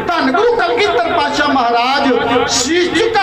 ਧੰਨ ਗੁਰੂ ਕਲਗੀਧਰ ਪਾਤਸ਼ਾਹ ਮਹਾਰਾਜ ਸ਼ੀਸ਼ ਝੁਕਾ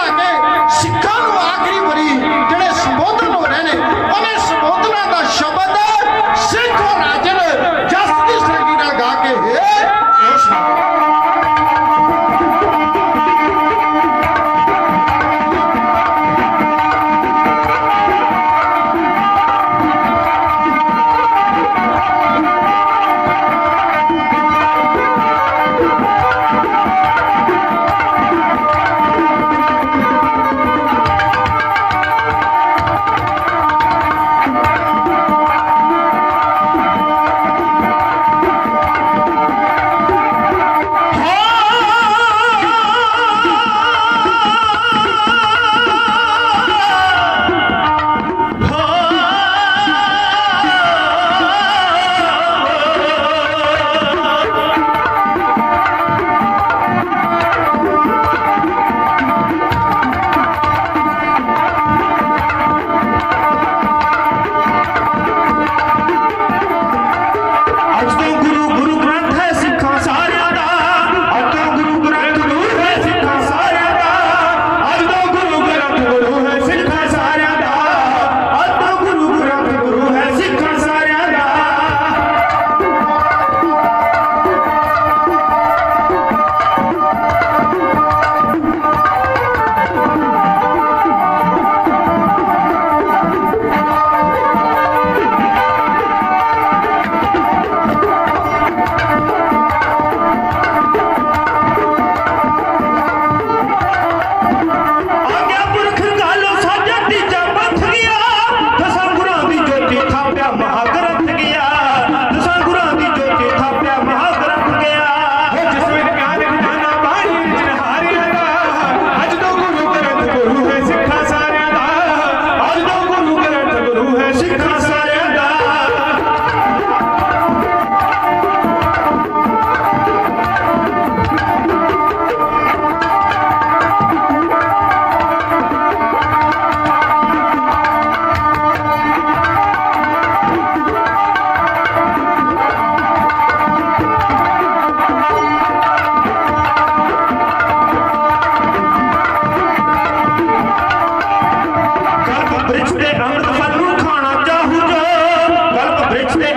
ਕਲਪ ਬ੍ਰਿਛ ਦੇ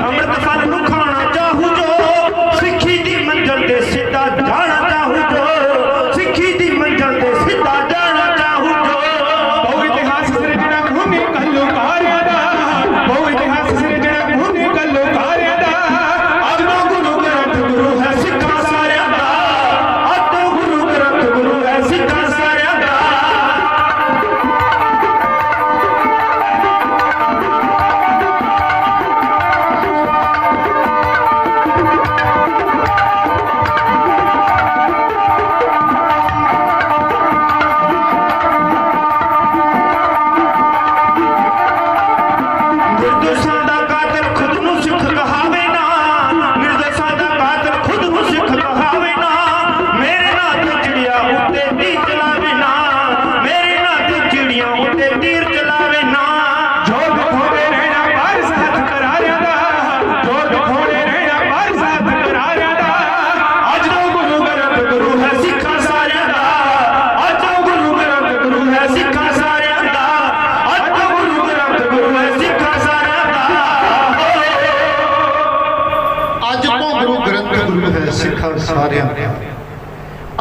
ਸਾਰਿਆਂ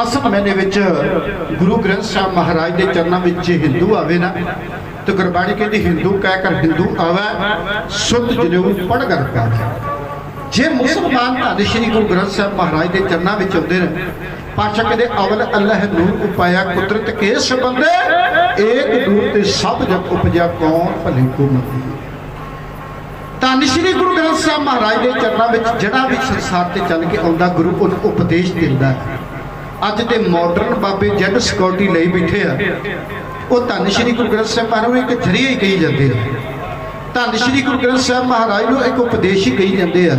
ਅਸਲ ਮੈਨੇ ਵਿੱਚ ਗੁਰੂ ਗ੍ਰੰਥ ਸਾਹਿਬ ਮਹਾਰਾਜ ਦੇ ਚਰਨਾਂ ਵਿੱਚ ਜੇ ਹਿੰਦੂ ਆਵੇ ਨਾ, ਤੇ ਗੁਰਬਾਣੀ ਕਹਿੰਦੀ, ਹਿੰਦੂ ਕਹਿ ਕਰ ਹਿੰਦੂ ਆਵੇ, ਸੁਧ ਜਨੇਊ ਪੜ ਕਰ ਕਾ ਜੇ ਮੁਸਲਮਾਨ ਧੰਨ ਸ਼੍ਰੀ ਗੁਰੂ ਗ੍ਰੰਥ ਸਾਹਿਬ ਮਹਾਰਾਜ ਦੇ ਚਰਨਾਂ ਵਿੱਚ ਆਉਂਦੇ ਨੇ, ਪਾਸ਼ਾ ਕਹਿੰਦੇ, ਅਵਲ ਅੱਲਾਹ ਨੂਰ ਉਪਾਇਆ ਕੁਦਰਤ ਕੇ ਸੰਬੰਧੇ, ਏਕ ਨੂਰ ਤੇ ਸਭ ਜਗ ਉਪਜਿਆ ਕੌਣ ਭਲੇ ਕੋ ਮੰਦੀ ਧੰਨ ਸ਼੍ਰੀ ਗੁਰੂ ਗ੍ਰੰਥ ਸਾਹਿਬ ਮਹਾਰਾਜ ਦੇ ਚਰਨਾਂ ਵਿੱਚ, ਜਿਹੜਾ ਵੀ ਸੰਸਾਰ ਤੇ ਚੱਲ ਕੇ ਆਉਂਦਾ, ਗੁਰੂ ਉਹਨੂੰ ਉਪਦੇਸ਼ ਦਿੰਦਾ ਅੱਜ ਦੇ ਮਾਡਰਨ ਬਾਬੇ ਜੈਡ ਸਿਕਿਉਰਿਟੀ ਲਈ ਬੈਠੇ ਆ। ਉਹ ਧੰਨ ਸ਼੍ਰੀ ਗੁਰੂ ਗ੍ਰੰਥ ਸਾਹਿਬ ਮਹਾਰਾਜ ਨੂੰ ਇੱਕ ਜਰੀਆ ਹੀ ਕਹੀ ਜਾਂਦੇ ਆ। ਧੰਨ ਸ਼੍ਰੀ ਗੁਰੂ ਗ੍ਰੰਥ ਸਾਹਿਬ ਮਹਾਰਾਜ ਨੂੰ ਇੱਕ ਉਪਦੇਸ਼ ਹੀ ਕਹੀ ਜਾਂਦੇ ਆ।